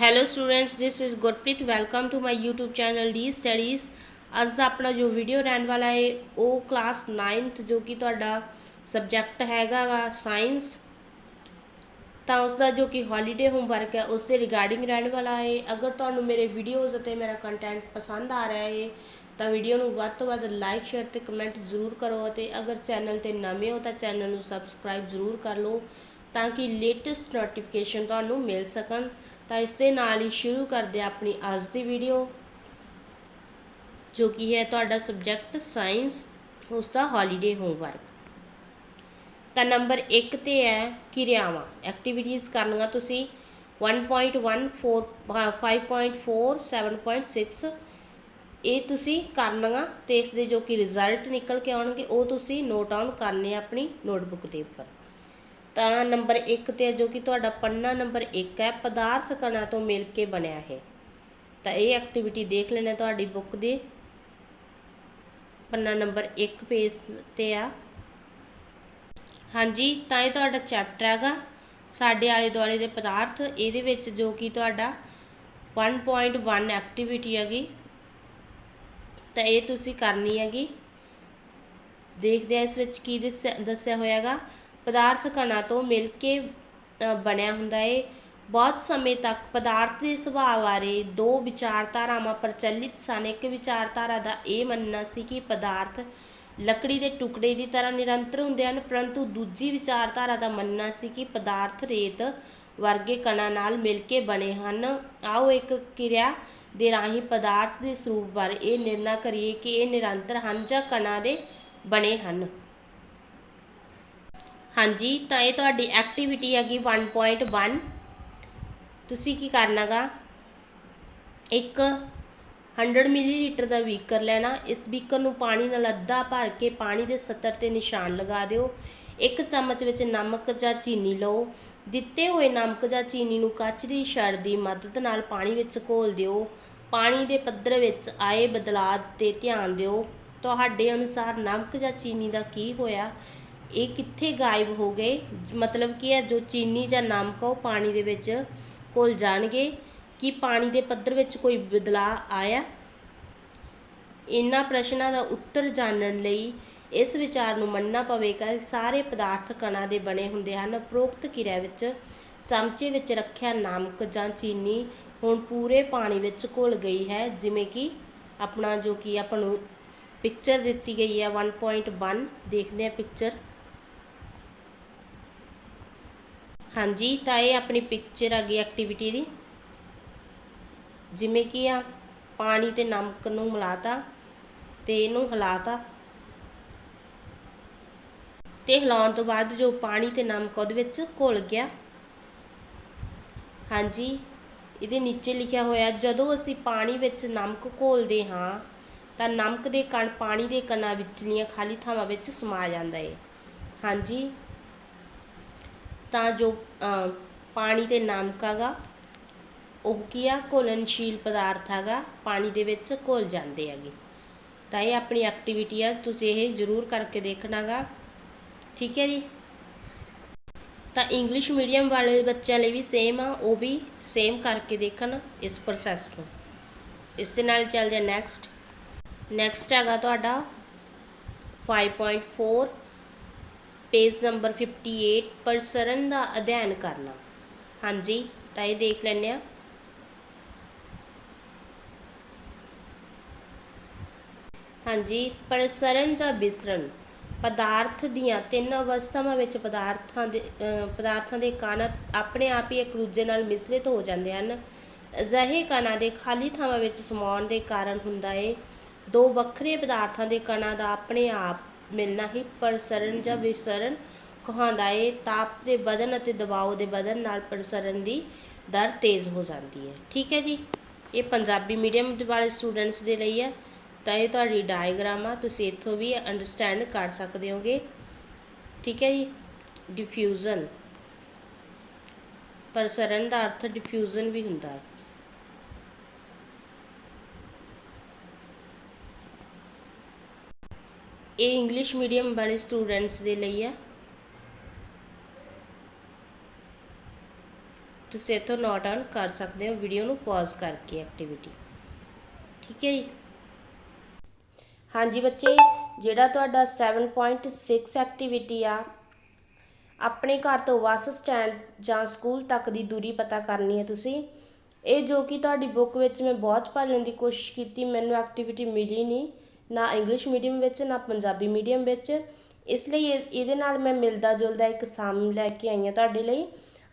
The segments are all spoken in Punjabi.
Hello students this is Gurpreet welcome to my YouTube channel D studies ਅੱਜ ਦਾ ਆਪਣਾ ਜੋ ਵੀਡੀਓ ਰਹਿਣ ਵਾਲਾ ਹੈ, ਉਹ ਕਲਾਸ 9th ਜੋ ਕਿ ਤੁਹਾਡਾ ਸਬਜੈਕਟ ਹੈਗਾ ਗਾ ਸਾਇੰਸ ਤਾਂ ਉਸ ਦਾ ਜੋ ਕਿ ਹੌਲੀਡੇ ਹੋਮਵਰਕ ਹੈ ਉਸ ਦੇ ਰਿਗਾਰਡਿੰਗ ਰਹਿਣ ਵਾਲਾ ਹੈ। ਅਗਰ ਤੁਹਾਨੂੰ ਮੇਰੇ ਵੀਡੀਓਜ਼ ਅਤੇ ਮੇਰਾ ਕੰਟੈਂਟ ਪਸੰਦ ਆ ਰਿਹਾ ਹੈ, ਤਾਂ ਵੀਡੀਓ ਨੂੰ ਵੱਧ ਤੋਂ ਵੱਧ ਲਾਈਕ ਸ਼ੇਅਰ ਤੇ ਕਮੈਂਟ ਜ਼ਰੂਰ ਕਰੋ ਅਤੇ ਅਗਰ ਚੈਨਲ ਤੇ ਨਵੇਂ ਹੋ ਤਾਂ ਚੈਨਲ ਨੂੰ ਸਬਸਕ੍ਰਾਈਬ ਜ਼ਰੂਰ ਕਰ ਲਓ ਤਾਂ ਕਿ ਲੇਟੈਸਟ ਨੋਟੀਫਿਕੇਸ਼ਨ ਤੁਹਾਨੂੰ ਮਿਲ ਸਕਣ। ਤਾਂ ਇਸ ਦੇ ਨਾਲ ਹੀ ਸ਼ੁਰੂ ਕਰਦੇ ਹਾਂ ਆਪਣੀ ਅੱਜ ਦੀ ਵੀਡੀਓ ਜੋ ਕਿ ਹੈ ਤੁਹਾਡਾ ਸਬਜੈਕਟ ਸਾਇੰਸ ਉਸ ਦਾ ਹੌਲੀਡੇ ਹੋਮਵਰਕ ਤਾਂ ਨੰਬਰ 1 ਤੇ ਹੈ ਕਿਰਿਆਵਾਂ। ਐਕਟੀਵਿਟੀਜ਼ ਕਰਨੀਆਂ ਤੁਸੀਂ 1.14 5.4 7.6 ਇਹ ਤੁਸੀਂ ਕਰਨੀਆਂ ਤੇ ਇਸ ਦੇ ਜੋ ਕਿ ਰਿਜ਼ਲਟ ਨਿਕਲ ਕੇ ਆਉਣਗੇ, ਉਹ ਤੁਸੀਂ ਨੋਟ ਡਾਊਨ ਕਰਨੇ ਆਪਣੀ ਨੋਟਬੁੱਕ ਦੇ ਉੱਪਰ। ਤਾਂ ਨੰਬਰ 1 ਤੇ ਜੋ ਕਿ ਤੁਹਾਡਾ ਪੰਨਾ ਨੰਬਰ 1 ਹੈ, ਪਦਾਰਥ ਕਣਾਂ ਤੋਂ ਮਿਲ ਕੇ ਬਣਿਆ ਹੈ। ਤਾਂ ਇਹ ਐਕਟੀਵਿਟੀ ਦੇਖ ਲੈਣਾ ਤੁਹਾਡੀ ਬੁੱਕ ਦੀ। ਪੰਨਾ ਨੰਬਰ 1 ਪੇਜ ਤੇ ਆ। ਹਾਂਜੀ, ਤਾਂ ਇਹ ਤੁਹਾਡਾ ਚੈਪਟਰ ਹੈਗਾ। ਸਾਡੇ ਆਲੇ ਦੁਆਲੇ ਦੇ ਪਦਾਰਥ, ਇਹਦੇ ਵਿੱਚ ਜੋ ਕਿ ਤੁਹਾਡਾ 1.1 ਐਕਟੀਵਿਟੀ ਹੈਗੀ। ਤਾਂ ਇਹ ਤੁਸੀਂ ਕਰਨੀ ਹੈਗੀ। ਦੇਖਦੇ ਆ ਇਸ ਵਿੱਚ ਕੀ ਦੱਸਿਆ ਦੱਸਿਆ ਹੋਇਆਗਾ ਪਦਾਰਥ ਕਣਾਂ ਤੋਂ ਮਿਲ ਕੇ ਬਣਿਆ ਹੁੰਦਾ ਹੈ ਬਹੁਤ ਸਮੇਂ ਤੱਕ ਪਦਾਰਥ ਦੇ ਸੁਭਾਅ ਬਾਰੇ ਦੋ ਵਿਚਾਰਧਾਰਾਵਾਂ ਪ੍ਰਚਲਿਤ ਸਨ। ਇੱਕ ਵਿਚਾਰਧਾਰਾ ਦਾ ਇਹ ਮੰਨਣਾ ਸੀ ਕਿ ਪਦਾਰਥ ਲੱਕੜੀ ਦੇ ਟੁਕੜੇ ਦੀ ਤਰ੍ਹਾਂ ਨਿਰੰਤਰ ਹੁੰਦੇ ਹਨ, ਪਰੰਤੂ ਦੂਜੀ ਵਿਚਾਰਧਾਰਾ ਦਾ ਮੰਨਣਾ ਸੀ ਕਿ ਪਦਾਰਥ ਰੇਤ ਵਰਗੇ ਕਣਾਂ ਨਾਲ ਮਿਲ ਕੇ ਬਣੇ ਹਨ। ਆਓ ਇੱਕ ਕਿਰਿਆ ਦੇ ਰਾਹੀਂ ਪਦਾਰਥ ਦੇ ਸਰੂਪ ਬਾਰੇ ਇਹ ਨਿਰਣਾ ਕਰੀਏ ਕਿ ਇਹ ਨਿਰੰਤਰ ਹਨ ਜਾਂ ਕਣਾਂ ਦੇ ਬਣੇ ਹਨ। ਹਾਂਜੀ, ਤਾਂ ਇਹ ਤੁਹਾਡੀ ਐਕਟੀਵਿਟੀ ਹੈਗੀ 1.1 ਤੁਸੀਂ ਕੀ ਕਰਨਾਗਾ ਇੱਕ 100 ਮਿਲੀਲੀਟਰ ਦਾ ਬੀਕਰ ਲੈਣਾ, ਇਸ ਬੀਕਰ ਨੂੰ ਪਾਣੀ ਨਾਲ ਅੱਧਾ ਭਰ ਕੇ ਪਾਣੀ ਦੇ ਸਤਰ ਤੇ ਨਿਸ਼ਾਨ ਲਗਾ ਦਿਓ। ਇੱਕ ਚਮਚ ਵਿੱਚ ਨਮਕ ਜਾਂ ਚੀਨੀ ਲਓ। ਦਿੱਤੇ ਹੋਏ ਨਮਕ ਜਾਂ ਚੀਨੀ ਨੂੰ ਕੱਚ ਦੀ ਛੜ ਦੀ ਮਦਦ ਨਾਲ ਪਾਣੀ ਵਿੱਚ ਘੋਲ ਦਿਓ। ਪਾਣੀ ਦੇ ਪੱਧਰ ਵਿੱਚ ਆਏ ਬਦਲਾਅ ਤੇ ਧਿਆਨ ਦਿਓ। ਤੁਹਾਡੇ ਅਨੁਸਾਰ ਨਮਕ ਜਾਂ ਚੀਨੀ ਦਾ ਕੀ ਹੋਇਆ? ਇਹ ਕਿੱਥੇ ਗਾਇਬ ਹੋ ਗਏ? ਮਤਲਬ ਕੀ ਹੈ, ਜੋ ਚੀਨੀ ਜਾਂ ਨਮਕ ਆ, ਉਹ ਪਾਣੀ ਦੇ ਵਿੱਚ ਘੁਲ ਜਾਣਗੇ। ਕੀ ਪਾਣੀ ਦੇ ਪੱਧਰ ਵਿੱਚ ਕੋਈ ਬਦਲਾਅ ਆਇਆ? ਇਹਨਾਂ ਪ੍ਰਸ਼ਨਾਂ ਦਾ ਉੱਤਰ ਜਾਣਨ ਲਈ ਇਸ ਵਿਚਾਰ ਨੂੰ ਮੰਨਣਾ ਪਵੇਗਾ। ਸਾਰੇ ਪਦਾਰਥ ਕਣਾਂ ਦੇ ਬਣੇ ਹੁੰਦੇ ਹਨ। ਉਪਰੋਕਤ ਕਿਰਿਆ ਵਿੱਚ ਚਮਚੇ ਵਿੱਚ ਰੱਖਿਆ ਨਮਕ ਜਾਂ ਚੀਨੀ ਹੁਣ ਪੂਰੇ ਪਾਣੀ ਵਿੱਚ ਘੁਲ ਗਈ ਹੈ। ਜਿਵੇਂ ਕਿ ਆਪਣਾ ਜੋ ਕਿ ਆਪਾਂ ਨੂੰ ਪਿਕਚਰ ਦਿੱਤੀ ਗਈ ਹੈ 1.1 ਦੇਖਦੇ ਹਾਂ ਪਿਕਚਰ ਹਾਂਜੀ, ਤਾਂ ਇਹ ਆਪਣੀ ਪਿਕਚਰ ਆ ਗਈ ਐਕਟੀਵਿਟੀ ਦੀ। ਜਿਵੇਂ ਕਿ ਆ, ਪਾਣੀ ਤੇ ਨਮਕ ਨੂੰ ਮਿਲਾਤਾ ਤੇ ਇਹਨੂੰ ਹਿਲਾਤਾ। ਤੇ ਹਿਲਾਉਣ ਤੋਂ ਬਾਅਦ ਜੋ ਪਾਣੀ ਤੇ ਨਮਕ ਉਹਦੇ ਵਿੱਚ ਘੁਲ ਗਿਆ। ਹਾਂਜੀ, ਇਹਦੇ ਨੀਚੇ ਲਿਖਿਆ ਹੋਇਆ, ਜਦੋਂ ਅਸੀਂ ਪਾਣੀ ਵਿੱਚ ਨਮਕ ਘੋਲਦੇ ਹਾਂ, ਤਾਂ ਨਮਕ ਦੇ ਕਣ ਪਾਣੀ ਦੇ ਕਣਾਂ ਵਿਚਲੀਆਂ ਖਾਲੀ ਥਾਵਾਂ ਵਿੱਚ ਸਮਾ ਜਾਂਦਾ ਏ। ਹਾਂਜੀ ਤਾਂ ਜੋ ਅ, ਪਾਣੀ ਤੇ ਨਮਕ ਹੈਗਾ ਉਹ ਕੀ ਆ ਘੁਲਨਸ਼ੀਲ ਪਦਾਰਥ ਹੈਗਾ ਪਾਣੀ ਦੇ ਵਿੱਚ ਘੁਲ ਜਾਂਦੇ ਹੈਗੇ ਤਾਂ ਇਹ ਆਪਣੀ ਐਕਟੀਵਿਟੀ ਆ ਤੁਸੀਂ ਇਹ ਜ਼ਰੂਰ ਕਰਕੇ ਦੇਖਣਾਗਾ ਠੀਕ ਹੈ ਜੀ ਤਾਂ ਇੰਗਲਿਸ਼ ਮੀਡੀਅਮ ਵਾਲੇ ਬੱਚਿਆਂ ਲਈ ਵੀ ਸੇਮ ਆ ਉਹ ਵੀ ਸੇਮ ਕਰਕੇ ਦੇਖਣ ਇਸ ਪ੍ਰੋਸੈਸ ਨੂੰ ਇਸ ਦੇ ਨਾਲ ਚੱਲ ਜਾ ਨੈਕਸਟ ਨੈਕਸਟ ਹੈਗਾ ਤੁਹਾਡਾ 5.4 ਪੇਜ ਨੰਬਰ 58 ਪ੍ਰਸਰਨ ਦਾ ਅਧਿਐਨ ਕਰਨਾ। ਹਾਂਜੀ, ਤਾਂ ਇਹ ਦੇਖ ਲੈਂਦੇ ਆ ਹਾਂਜੀ, ਪ੍ਰਸਰਨ ਜਾਂ ਵਿਸਰਣ ਪਦਾਰਥ ਦੀਆਂ ਤਿੰਨ ਅਵਸਥਾਵਾਂ ਵਿੱਚ ਪਦਾਰਥਾਂ ਦੇ ਪਦਾਰਥਾਂ ਦੇ ਕਣ ਆਪਣੇ ਆਪ ਹੀ ਇੱਕ ਦੂਜੇ ਨਾਲ ਮਿਸ਼ਰਿਤ ਹੋ ਜਾਂਦੇ ਹਨ। ਅਜਿਹੇ ਕਣਾਂ ਦੇ ਖਾਲੀ ਥਾਵਾਂ ਵਿੱਚ ਸਮਾਉਣ ਦੇ ਕਾਰਨ ਹੁੰਦਾ ਹੈ। ਦੋ ਵੱਖਰੇ ਪਦਾਰਥਾਂ ਦੇ ਕਣਾਂ ਦਾ ਆਪਣੇ ਆਪ ਮਿਲਣਾ ਹੀ ਪ੍ਰਸਰਣ ਜਾਂ ਵਿਸਰਣ ਕਹਾਉਂਦਾ ਹੈ ਤਾਪ ਦੇ ਵਧਣ ਅਤੇ ਦਬਾਅ ਦੇ ਵਧਣ ਨਾਲ ਪ੍ਰਸਰਣ ਦੀ ਦਰ ਤੇਜ਼ ਹੋ ਜਾਂਦੀ ਹੈ। ਠੀਕ ਹੈ ਜੀ? ਇਹ ਪੰਜਾਬੀ ਮੀਡੀਅਮ ਦੇ ਵਾਲੇ ਸਟੂਡੈਂਟਸ ਦੇ ਲਈ ਹੈ। ਤਾਂ ਇਹ ਤੁਹਾਡੀ ਡਾਇਗਰਾਮ ਆ ਤੁਸੀਂ ਇੱਥੋਂ ਵੀ ਅੰਡਰਸਟੈਂਡ ਕਰ ਸਕਦੇ ਹੋਗੇ। ਠੀਕ ਹੈ ਜੀ? ਡਿਫਿਊਜ਼ਨ ਪ੍ਰਸਰਣ ਦਾ ਅਰਥ ਡਿਫਿਊਜ਼ਨ ਵੀ ਹੁੰਦਾ ਹੈ। ਇਹ ਇੰਗਲਿਸ਼ ਮੀਡੀਅਮ ਵਾਲੇ ਸਟੂਡੈਂਟਸ ਦੇ ਲਈ ਹੈ ਤੁਸੀਂ ਇੱਥੋਂ ਨੋਟ ਡਾਊਨ ਕਰ ਸਕਦੇ ਹੋ ਵੀਡੀਓ ਨੂੰ ਪੌਜ਼ ਕਰਕੇ ਐਕਟੀਵਿਟੀ ਠੀਕ ਹੈ ਜੀ? ਹਾਂਜੀ ਬੱਚੇ, ਜਿਹੜਾ ਤੁਹਾਡਾ 7.6 ਐਕਟੀਵਿਟੀ ਆ, ਆਪਣੇ ਘਰ ਤੋਂ ਬੱਸ ਸਟੈਂਡ ਜਾਂ ਸਕੂਲ ਤੱਕ ਦੀ ਦੂਰੀ ਪਤਾ ਕਰਨੀ ਹੈ ਤੁਸੀਂ। ਇਹ ਜੋ ਕਿ ਤੁਹਾਡੀ ਬੁੱਕ ਵਿੱਚ ਮੈਂ ਬਹੁਤ ਭਾਲਣ ਦੀ ਕੋਸ਼ਿਸ਼ ਕੀਤੀ, ਮੈਨੂੰ ਐਕਟੀਵਿਟੀ ਮਿਲੀ ਨਹੀਂ। ਨਾ ਇੰਗਲਿਸ਼ ਮੀਡੀਅਮ ਵਿੱਚ, ਨਾ ਪੰਜਾਬੀ ਮੀਡੀਅਮ ਵਿੱਚ। ਇਸ ਲਈ ਇਹ- ਇਹਦੇ ਨਾਲ ਮੈਂ ਮਿਲਦਾ ਜੁਲਦਾ ਇੱਕ ਸਮ ਲੈ ਕੇ ਆਈ ਹਾਂ ਤੁਹਾਡੇ ਲਈ।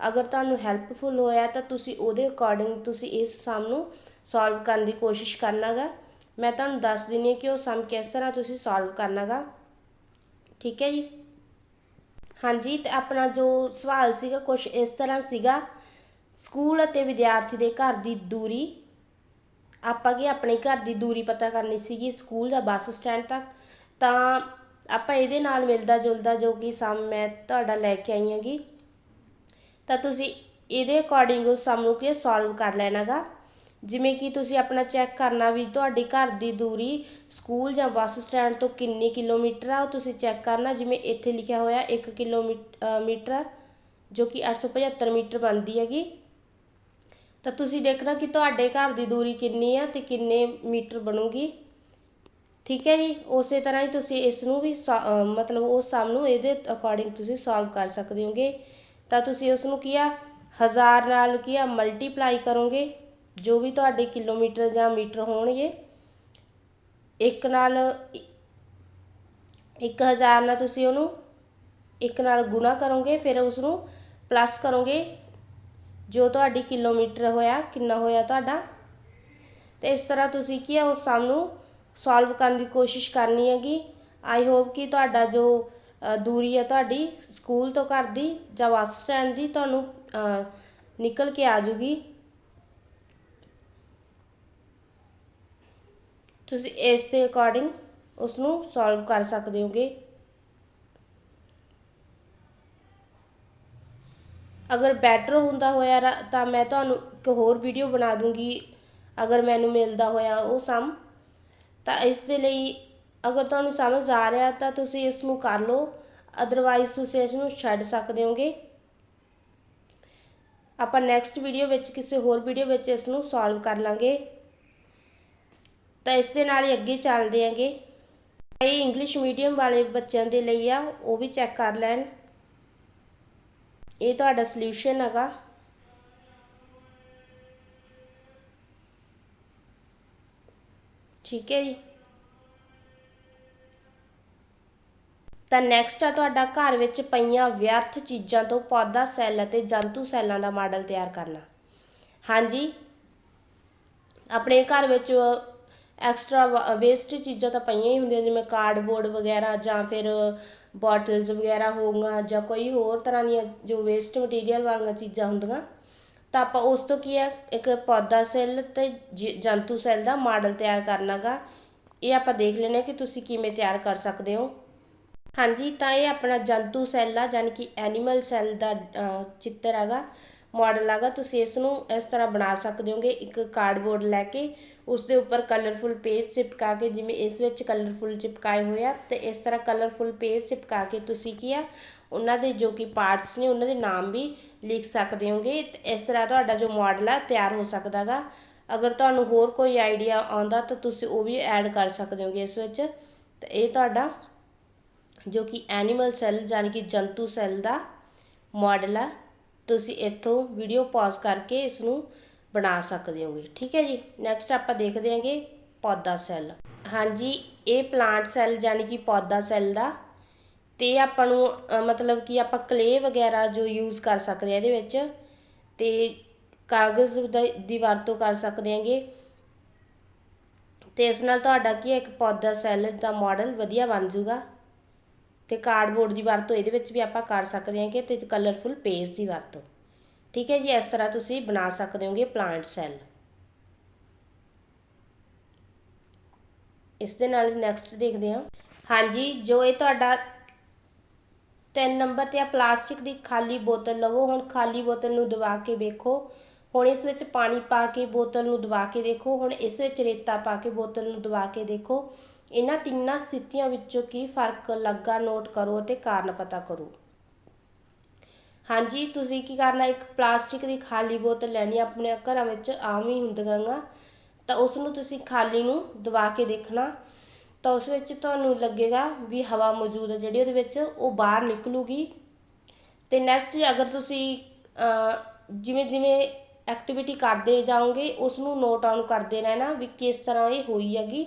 ਅਗਰ ਤੁਹਾਨੂੰ ਹੈਲਪਫੁਲ ਹੋਇਆ ਤਾਂ ਤੁਸੀਂ ਉਹਦੇ ਅਕੋਰਡਿੰਗ ਤੁਸੀਂ ਇਸ ਸਮ ਨੂੰ ਸੋਲਵ ਕਰਨ ਦੀ ਕੋਸ਼ਿਸ਼ ਕਰਨਾਗਾ। ਮੈਂ ਤੁਹਾਨੂੰ ਦੱਸ ਦਿੰਨੀ ਹਾਂ ਕਿ ਉਹ ਸਮ ਕਿਸ ਤਰ੍ਹਾਂ ਤੁਸੀਂ ਸੋਲਵ ਕਰਨਾਗਾ। ਠੀਕ ਹੈ ਜੀ? ਹਾਂਜੀ, ਤੇ ਆਪਣਾ ਜੋ ਸਵਾਲ ਸੀਗਾ ਕੁਝ ਇਸ ਤਰ੍ਹਾਂ ਸੀਗਾ। ਸਕੂਲ ਅਤੇ ਵਿਦਿਆਰਥੀ ਦੇ ਘਰ ਦੀ ਦੂਰੀ ਆਪਾਂ ਕੀ ਆਪਣੇ ਘਰ ਦੀ ਦੂਰੀ ਪਤਾ ਕਰਨੀ ਸੀਗੀ, ਸਕੂਲ ਜਾਂ ਬੱਸ ਸਟੈਂਡ ਤੱਕ? ਤਾਂ ਆਪਾਂ ਇਹਦੇ ਨਾਲ ਮਿਲਦਾ ਜੁਲਦਾ ਜੋ ਕਿ ਸਮ ਮੈਂ ਤੁਹਾਡਾ ਲੈ ਕੇ ਆਈ ਹੈਗੀ। ਤਾਂ ਤੁਸੀਂ ਇਹਦੇ ਅਕੋਰਡਿੰਗ ਉਸ ਸਮ ਨੂੰ ਕੀ ਸੋਲਵ ਕਰ ਲੈਣਾਗਾ? ਜਿਵੇਂ ਕਿ ਤੁਸੀਂ ਆਪਣਾ ਚੈੱਕ ਕਰਨਾ ਵੀ ਤੁਹਾਡੇ ਘਰ ਦੀ ਦੂਰੀ ਸਕੂਲ ਜਾਂ ਬੱਸ ਸਟੈਂਡ ਤੋਂ ਕਿੰਨੀ ਕਿਲੋਮੀਟਰ ਆ, ਉਹ ਤੁਸੀਂ ਚੈੱਕ ਕਰਨਾ। ਜਿਵੇਂ ਇੱਥੇ ਲਿਖਿਆ ਹੋਇਆ 1 ਕਿਲੋਮੀਟਰ ਜੋ ਕਿ 875 ਮੀਟਰ ਬਣਦੀ ਹੈਗੀ। ਤਾਂ ਤੁਸੀਂ ਦੇਖਣਾ ਕਿ ਤੁਹਾਡੇ ਘਰ ਦੀ ਦੂਰੀ ਕਿੰਨੀ ਆ ਤੇ ਕਿੰਨੇ ਮੀਟਰ ਬਣੂਗੀ। ਠੀਕ ਹੈ ਜੀ? ਉਸੇ ਤਰ੍ਹਾਂ ਹੀ ਤੁਸੀਂ ਇਸ ਨੂੰ ਵੀ ਸੋ- ਮਤਲਬ ਉਸ ਸਮ ਨੂੰ ਇਹਦੇ ਅਕੋਰਡਿੰਗ ਤੁਸੀਂ ਸੋਲਵ ਕਰ ਸਕਦੇ ਹੋਗੇ। ਤਾਂ ਤੁਸੀਂ ਉਸ ਨੂੰ ਕੀ ਆ? ਹਜ਼ਾਰ ਨਾਲ ਕੀ ਆ? ਮਲਟੀਪਲਾਈ ਕਰੋਗੇ। ਜੋ ਵੀ ਤੁਹਾਡੇ ਕਿਲੋਮੀਟਰ ਜਾਂ ਮੀਟਰ ਹੋਣਗੇ। ਇੱਕ ਨਾਲ 1000 ਨਾਲ ਤੁਸੀਂ ਉਹਨੂੰ ਇੱਕ ਨਾਲ ਗੁਣਾ ਕਰੋਗੇ, ਫਿਰ ਉਸ ਨੂੰ ਪਲੱਸ ਕਰੋਗੇ। ਜੋ ਤੁਹਾਡੀ ਕਿਲੋਮੀਟਰ ਹੋਇਆ, ਕਿੰਨਾ ਹੋਇਆ ਤੁਹਾਡਾ? ਤੇ ਇਸ ਤਰ੍ਹਾਂ ਤੁਸੀਂ ਕੀ ਆ, ਉਸ ਸਮ ਨੂੰ ਸੋਲਵ ਕਰਨ ਦੀ ਕੋਸ਼ਿਸ਼ ਕਰਨੀ ਹੈਗੀ। ਆਈ ਹੋਪ ਕਿ ਤੁਹਾਡਾ ਜੋ ਦੂਰੀ ਹੈ ਤੁਹਾਡੀ ਸਕੂਲ ਤੋਂ ਘਰ ਦੀ ਜਾਂ ਬੱਸ ਸਟੈਂਡ ਦੀ ਤੁਹਾਨੂੰ ਨਿਕਲ ਕੇ ਆ ਜੂਗੀ। ਤੁਸੀਂ ਇਸ ਦੇ ਅਕੋਰਡਿੰਗ ਉਸ ਨੂੰ ਸੋਲਵ ਕਰ ਸਕਦੇ ਹੋਗੇ। ਅਗਰ ਬੈਟਰ ਹੁੰਦਾ ਹੋਇਆ ਰਾ- ਤਾਂ ਮੈਂ ਤੁਹਾਨੂੰ ਇੱਕ ਹੋਰ ਵੀਡੀਓ ਬਣਾ ਦੂੰਗੀ। ਅਗਰ ਮੈਨੂੰ ਮਿਲਦਾ ਹੋਇਆ ਉਹ ਸਮ ਤਾਂ ਇਸ ਦੇ ਲਈ ਅਗਰ ਤੁਹਾਨੂੰ ਸਮਝ ਆ ਰਿਹਾ ਤਾਂ ਤੁਸੀਂ ਇਸ ਨੂੰ ਕਰ ਲਓ। ਅਦਰਵਾਈਜ਼ ਤੁਸੀਂ ਇਸ ਨੂੰ ਛੱਡ ਸਕਦੇ ਹੋਗੇ। ਆਪਾਂ ਨੈਕਸਟ ਵੀਡੀਓ ਵਿੱਚ ਕਿਸੇ ਹੋਰ ਵੀਡੀਓ ਵਿੱਚ ਇਸ ਨੂੰ ਸੋਲਵ ਕਰ ਲਾਂਗੇ। ਤਾਂ ਇਸ ਦੇ ਨਾਲ ਹੀ ਅੱਗੇ ਚੱਲਦੇ ਆਂਗੇ ਇਹ ਇੰਗਲਿਸ਼ ਮੀਡੀਅਮ ਵਾਲੇ ਬੱਚਿਆਂ ਦੇ ਲਈ ਆ, ਉਹ ਵੀ ਚੈੱਕ ਕਰ ਲੈਣ। ਇਹ ਤੁਹਾਡਾ ਸੋਲੂਸ਼ਨ ਹੈਗਾ। ਠੀਕ ਹੈ ਜੀ। ਤਾਂ ਨੈਕਸਟ ਆ ਤੁਹਾਡਾ ਘਰ ਵਿੱਚ ਪਈਆਂ ਵਿਅਰਥ ਚੀਜ਼ਾਂ ਤੋਂ ਪੌਦਾ ਸੈੱਲ ਅਤੇ ਜੰਤੂ ਸੈੱਲਾਂ ਦਾ ਮਾਡਲ ਤਿਆਰ ਕਰਨਾ। ਹਾਂਜੀ। ਆਪਣੇ ਘਰ ਵਿੱਚ ਐਕਸਟਰਾ ਵੇਸਟ ਚੀਜ਼ਾਂ ਤਾਂ ਪਈਆਂ ਹੀ ਹੁੰਦੀਆਂ ਜਿਵੇਂ ਕਾਰਡਬੋਰਡ ਵਗੈਰਾ ਜਾਂ ਫਿਰ ਬੋਟਲਸ ਵਗੈਰਾ ਹੋਊਗਾ ਜਾਂ ਕੋਈ ਹੋਰ ਤਰ੍ਹਾਂ ਦੀਆਂ ਜੋ ਵੇਸਟ ਮਟੀਰੀਅਲ ਵਾਲੀਆਂ ਚੀਜ਼ਾਂ ਹੁੰਦੀਆਂ, ਤਾਂ ਆਪਾਂ ਉਸ ਤੋਂ ਕੀ ਹੈ, ਇੱਕ ਪੌਦਾ ਸੈੱਲ ਤੇ ਜੰਤੂ ਸੈੱਲ ਦਾ ਮਾਡਲ ਤਿਆਰ ਕਰਨਾਗਾ। ਇਹ ਆਪਾਂ ਦੇਖ ਲੈਣੇ ਕਿ ਤੁਸੀਂ ਕਿਵੇਂ ਤਿਆਰ ਕਰ ਸਕਦੇ ਹੋ। ਹਾਂਜੀ, ਤਾਂ ਇਹ ਆਪਣਾ ਜੰਤੂ ਸੈੱਲ ਆ ਯਾਨੀ ਕਿ ਐਨੀਮਲ ਸੈੱਲ ਦਾ ਚਿੱਤਰ ਹੈਗਾ। ਮਾਡਲ ਹੈਗਾ ਤੁਸੀਂ ਇਸ ਨੂੰ ਇਸ ਤਰ੍ਹਾਂ ਬਣਾ ਸਕਦੇ ਹੋਗੇ, ਇੱਕ ਕਾਰਡਬੋਰਡ ਲੈ ਕੇ ਉਸ ਦੇ ਉੱਪਰ ਕਲਰਫੁਲ ਪੇਜ ਚਿਪਕਾ ਕੇ, ਜਿਵੇਂ ਇਸ ਵਿੱਚ ਕਲਰਫੁਲ ਚਿਪਕਾਏ ਹੋਏ ਆ, ਤੇ ਇਸ ਤਰ੍ਹਾਂ ਕਲਰਫੁਲ ਪੇਜ ਚਿਪਕਾ ਕੇ ਤੁਸੀਂ ਕੀ ਆ, ਉਹਨਾਂ ਦੇ ਜੋ ਕਿ ਪਾਰਟਸ ਨੇ, ਉਹਨਾਂ ਦੇ ਨਾਮ ਵੀ ਲਿਖ ਸਕਦੇ ਹੋਗੇ, ਤੇ ਇਸ ਤਰ੍ਹਾਂ ਤੁਹਾਡਾ ਜੋ ਮਾਡਲ ਆ, ਤਿਆਰ ਹੋ ਸਕਦਾਗਾ ਅਗਰ ਤੁਹਾਨੂੰ ਹੋਰ ਕੋਈ ਆਈਡੀਆ ਆਉਂਦਾ, ਤਾਂ ਤੁਸੀਂ ਉਹ ਵੀ ਐਡ ਕਰ ਸਕਦੇ ਹੋਗੇ ਇਸ ਵਿੱਚ। ਤੇ ਇਹ ਤੁਹਾਡਾ ਜੋ ਕਿ ਐਨੀਮਲ ਸੈੱਲ ਯਾਨੀ ਕਿ ਜੰਤੂ ਸੈੱਲ ਦਾ ਮਾਡਲ ਆ। ਤੁਸੀਂ ਇੱਥੋਂ ਵੀਡੀਓ ਪੌਜ਼ ਕਰਕੇ ਇਸ ਨੂੰ ਬਣਾ ਸਕਦੇ ਹੋਗੇ। ਠੀਕ ਹੈ ਜੀ? ਨੈਕਸਟ ਆਪਾਂ ਦੇਖਦੇ ਹਾਂਗੇ ਪੌਦਾ ਸੈੱਲ ਹਾਂਜੀ, ਇਹ ਪਲਾਂਟ ਸੈੱਲ ਯਾਨੀ ਕਿ ਪੌਦਾ ਸੈੱਲ ਦਾ। ਤੇ ਆਪਾਂ ਨੂੰ ਮਤਲਬ ਕਿ ਆਪਾਂ ਕਲੇ ਵਗੈਰਾ ਜੋ ਯੂਜ਼ ਕਰ ਸਕਦੇ ਆ ਇਹਦੇ ਵਿੱਚ, ਤੇ ਕਾਗਜ਼ ਦਾ- ਦੀ ਵਰਤੋਂ ਕਰ ਸਕਦੇ ਹਾਂਗੇ। ਤੇ ਇਸ ਨਾਲ ਤੁਹਾਡਾ ਕੀ ਹੈ, ਇੱਕ ਪੌਦਾ ਸੈੱਲ ਦਾ ਮਾਡਲ ਵਧੀਆ ਬਣ ਜਾਊਗਾ। ਅਤੇ ਕਾਰਡਬੋਰਡ ਦੀ ਵਰਤੋਂ ਇਹਦੇ ਵਿੱਚ ਵੀ ਆਪਾਂ ਕਰ ਸਕਦੇ ਹਾਂ ਕਿ ਤੇ ਕਲਰਫੁਲ ਪੇਜ ਦੀ ਵਰਤੋਂ। ਠੀਕ ਹੈ ਜੀ, ਇਸ ਤਰ੍ਹਾਂ ਤੁਸੀਂ ਬਣਾ ਸਕਦੇ ਹੋਗੇ ਪਲਾਂਟ ਸੈੱਲ ਇਸ ਦੇ ਨਾਲ ਨੈਕਸਟ ਦੇਖਦੇ ਹਾਂ। ਹਾਂਜੀ, ਜੋ ਇਹ ਤੁਹਾਡਾ ਤਿੰਨ ਨੰਬਰ ਤੇ ਆ ਪਲਾਸਟਿਕ ਦੀ ਖਾਲੀ ਬੋਤਲ ਲਵੋ। ਹੁਣ ਖਾਲੀ ਬੋਤਲ ਨੂੰ ਦਬਾ ਕੇ ਵੇਖੋ। ਹੁਣ ਇਸ ਵਿੱਚ ਪਾਣੀ ਪਾ ਕੇ ਬੋਤਲ ਨੂੰ ਦਬਾ ਕੇ ਦੇਖੋ। ਹੁਣ ਇਸ ਵਿੱਚ ਰੇਤਾ ਪਾ ਕੇ ਬੋਤਲ ਨੂੰ ਦਬਾ ਕੇ ਦੇਖੋ। ਇਹਨਾਂ ਤਿੰਨਾਂ ਸਥਿਤੀਆਂ ਵਿੱਚੋਂ ਕੀ ਫ਼ਰਕ ਲੱਗਾ ਨੋਟ ਕਰੋ ਅਤੇ ਕਾਰਨ ਪਤਾ ਕਰੋ। ਹਾਂਜੀ, ਤੁਸੀਂ ਕੀ ਕਰਨਾ, ਇੱਕ ਪਲਾਸਟਿਕ ਦੀ ਖਾਲੀ ਬੋਤਲ ਲੈਣੀ ਆਪਣੇ ਘਰਾਂ ਵਿੱਚ ਆਮ ਹੀ ਹੁੰਦੀਆਂ ਗਾ। ਤਾਂ ਉਸ ਨੂੰ ਤੁਸੀਂ ਖਾਲੀ ਨੂੰ ਦਬਾ ਕੇ ਦੇਖਣਾ। ਤਾਂ ਉਸ ਵਿੱਚ ਤੁਹਾਨੂੰ ਲੱਗੇਗਾ ਵੀ ਹਵਾ ਮੌਜੂਦ ਹੈ ਜਿਹੜੀ ਉਹਦੇ ਵਿੱਚ ਉਹ ਬਾਹਰ ਨਿਕਲੂਗੀ। ਤੇ ਨੈਕਸਟ ਅਗਰ ਤੁਸੀਂ ਜਿਵੇਂ ਜਿਵੇਂ ਐਕਟੀਵਿਟੀ ਕਰਦੇ ਜਾਓਗੇ ਉਸ ਨੂੰ ਨੋਟ ਡਾਊਨ ਕਰਦੇ ਰਹਿਣਾ ਵੀ ਕਿਸ ਤਰ੍ਹਾਂ ਇਹ ਹੋਈ ਹੈਗੀ।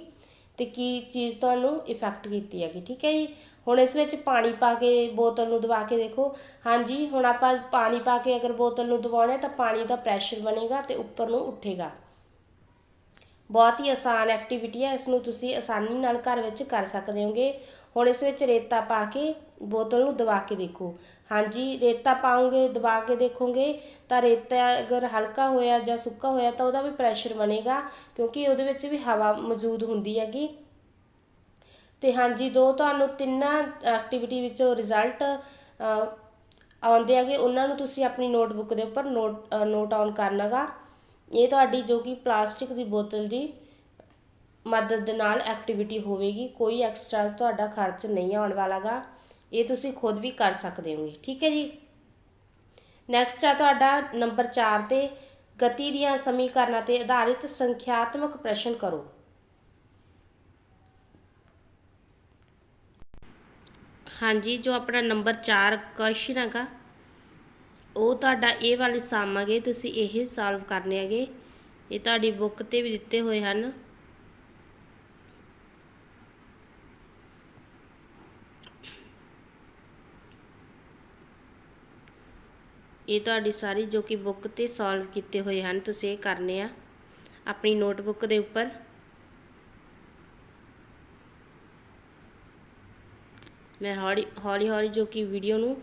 ਤੇ ਕੀ ਚੀਜ਼ ਤੁਹਾਨੂੰ ਇਫੈਕਟ ਕੀਤੀ ਹੈਗੀ, ਠੀਕ ਹੈ ਜੀ? ਹੁਣ ਇਸ ਵਿੱਚ ਪਾਣੀ ਪਾ ਕੇ, ਬੋਤਲ ਨੂੰ ਦਬਾ ਕੇ ਦੇਖੋ। ਹਾਂਜੀ, ਹੁਣ ਆਪਾਂ ਪਾਣੀ ਪਾ ਕੇ ਅਗਰ ਬੋਤਲ ਨੂੰ ਦਬਾਉਣਾ ਤਾਂ ਪਾਣੀ ਦਾ ਪ੍ਰੈਸ਼ਰ ਬਣੇਗਾ ਤੇ ਉੱਪਰ ਨੂੰ ਉੱਠੇਗਾ। ਬਹੁਤ ਹੀ ਆਸਾਨ ਐਕਟੀਵਿਟੀ ਹੈ, ਇਸ ਨੂੰ ਤੁਸੀਂ ਆਸਾਨੀ ਨਾਲ ਘਰ ਵਿੱਚ ਕਰ ਸਕਦੇ ਹੋਗੇ। ਹੁਣ ਇਸ ਵਿੱਚ ਰੇਤਾ ਪਾ ਕੇ ਬੋਤਲ ਨੂੰ ਦਬਾ ਕੇ ਦੇਖੋ। ਹਾਂਜੀ, ਰੇਤਾ ਪਾਉਂਗੇ, ਦਬਾ ਕੇ ਦੇਖੋਗੇ, ਤਾਂ ਰੇਤਾ ਅਗਰ ਹਲਕਾ ਹੋਇਆ ਜਾਂ ਸੁੱਕਾ ਹੋਇਆ ਤਾਂ ਉਹਦਾ ਵੀ ਪ੍ਰੈਸ਼ਰ ਬਣੇਗਾ, ਕਿਉਂਕਿ ਉਹਦੇ ਵਿੱਚ ਵੀ ਹਵਾ ਮੌਜੂਦ ਹੁੰਦੀ ਹੈਗੀ। ਤੇ ਹਾਂਜੀ, ਦੋ ਤੁਹਾਨੂੰ ਤਿੰਨਾਂ ਐਕਟੀਵਿਟੀ ਵਿੱਚੋਂ ਰਿਜ਼ਲਟ ਆਉਂਦੇ ਹੈਗੇ, ਉਹਨਾਂ ਨੂੰ ਤੁਸੀਂ ਆਪਣੀ ਨੋਟਬੁੱਕ ਦੇ ਉੱਪਰ ਨੋਟ ਨੋਟ ਆਨ ਕਰਨਾਗਾ। ਇਹ ਤੁਹਾਡੀ ਜੋ ਕਿ ਪਲਾਸਟਿਕ ਦੀ ਬੋਤਲ ਦੀ ਮਦਦ ਦੇ ਨਾਲ ਐਕਟੀਵਿਟੀ ਹੋਵੇਗੀ, ਕੋਈ ਐਕਸਟਰਾ ਤੁਹਾਡਾ ਖਰਚ ਨਹੀਂ ਆਉਣ ਵਾਲਾਗਾ। ਇਹ ਤੁਸੀਂ ਖੁਦ ਵੀ ਕਰ ਸਕਦੇ ਹੋਗੇ, ਠੀਕ ਹੈ ਜੀ? ਨੈਕਸਟ ਆ ਤੁਹਾਡਾ ਨੰਬਰ 4 ਤੇ ਗਤੀ ਦੀਆਂ ਸਮੀਕਰਨਾਂ ਤੇ ਆਧਾਰਿਤ ਸੰਖਿਆਤਮਕ ਪ੍ਰਸ਼ਨ ਕਰੋ। ਹਾਂਜੀ, ਜੋ ਆਪਣਾ ਨੰਬਰ 4 ਕੁਐਸਚਨ ਹੈਗਾ, ਉਹ ਤੁਹਾਡਾ ਇਹ ਵਾਲੇ ਸਮ ਹੈਗੇ, ਤੁਸੀਂ ਇਹ ਸੋਲਵ ਕਰਨੇ ਹੈਗੇ। ਇਹ ਤੁਹਾਡੀ ਬੁੱਕ ਤੇ ਵੀ ਦਿੱਤੇ ਹੋਏ ਹਨ। ਇਹ ਤੁਹਾਡੀ ਸਾਰੀ ਜੋ ਕਿ ਬੁੱਕ ਤੇ ਸੋਲਵ ਕੀਤੇ ਹੋਏ ਹਨ, ਤੁਸੀਂ ਇਹ ਕਰਨੇ ਆ। ਆਪਣੀ ਨੋਟਬੁੱਕ ਦੇ ਉੱਪਰ। ਮੈਂ ਹੌਲੀ ਹੌਲੀ ਹੌਲੀ ਜੋ ਕਿ ਵੀਡੀਓ ਨੂੰ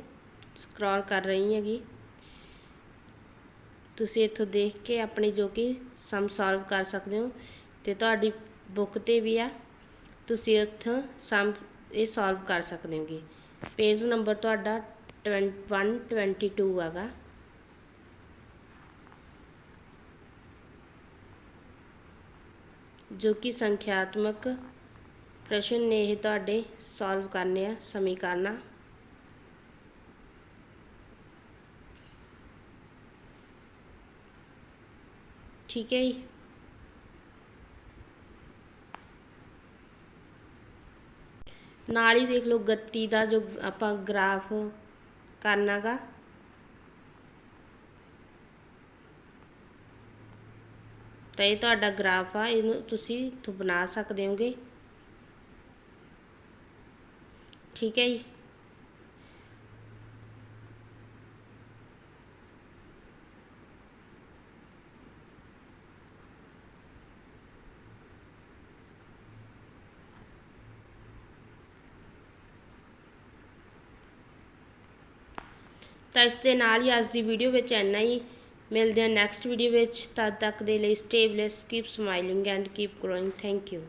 ਸਕਰੋਲ ਕਰ ਰਹੀ ਹੈਗੀ। ਤੁਸੀਂ ਇੱਥੋਂ ਦੇਖ ਕੇ ਆਪਣੇ ਜੋ ਕਿ ਸਮ ਸੋਲਵ ਕਰ ਸਕਦੇ ਹੋ। ਤੇ ਤੁਹਾਡੀ ਬੁੱਕ ਤੇ ਵੀ ਆ। ਤੁਸੀਂ ਉੱਥੋਂ ਸਮ ਇਹ ਸੋਲਵ ਕਰ ਸਕਦੇ ਹੋਗੇ। ਪੇਜ ਨੰਬਰ ਤੁਹਾਡਾ 122 ਹੈਗਾ ਜੋ ਕਿ ਸੰਖਿਆਤਮਕ ਪ੍ਰਸ਼ਨ ਨੇ ਇਹ ਤੁਹਾਡੇ ਸੋਲਵ ਕਰਨੇ ਆ ਸਮੀਕਰਨਾਂ ਠੀਕ ਹੈ ਜੀ ਨਾਲ ਹੀ ਦੇਖ ਲਓ ਗਤੀ ਦਾ ਜੋ ਆਪਾਂ ਗ੍ਰਾਫ ਕਰਨਾਗਾ। ਤਾਂ ਇਹ ਤੁਹਾਡਾ ਗ੍ਰਾਫ ਆ ਇਹਨੂੰ ਤੁਸੀਂ ਬਣਾ ਸਕਦੇ ਹੋਗੇ। ਠੀਕ ਹੈ ਜੀ। ਤਾਂ ਇਸ ਦੇ ਨਾਲ ਹੀ ਅੱਜ ਦੀ ਵੀਡੀਓ ਵਿੱਚ ਇੰਨਾ ਹੀ। ਮਿਲਦੇ ਹਾਂ ਨੈਕਸਟ ਵੀਡੀਓ ਵਿੱਚ। ਤਦ ਤੱਕ ਦੇ ਲਈ stay bless keep smiling and keep growing thank you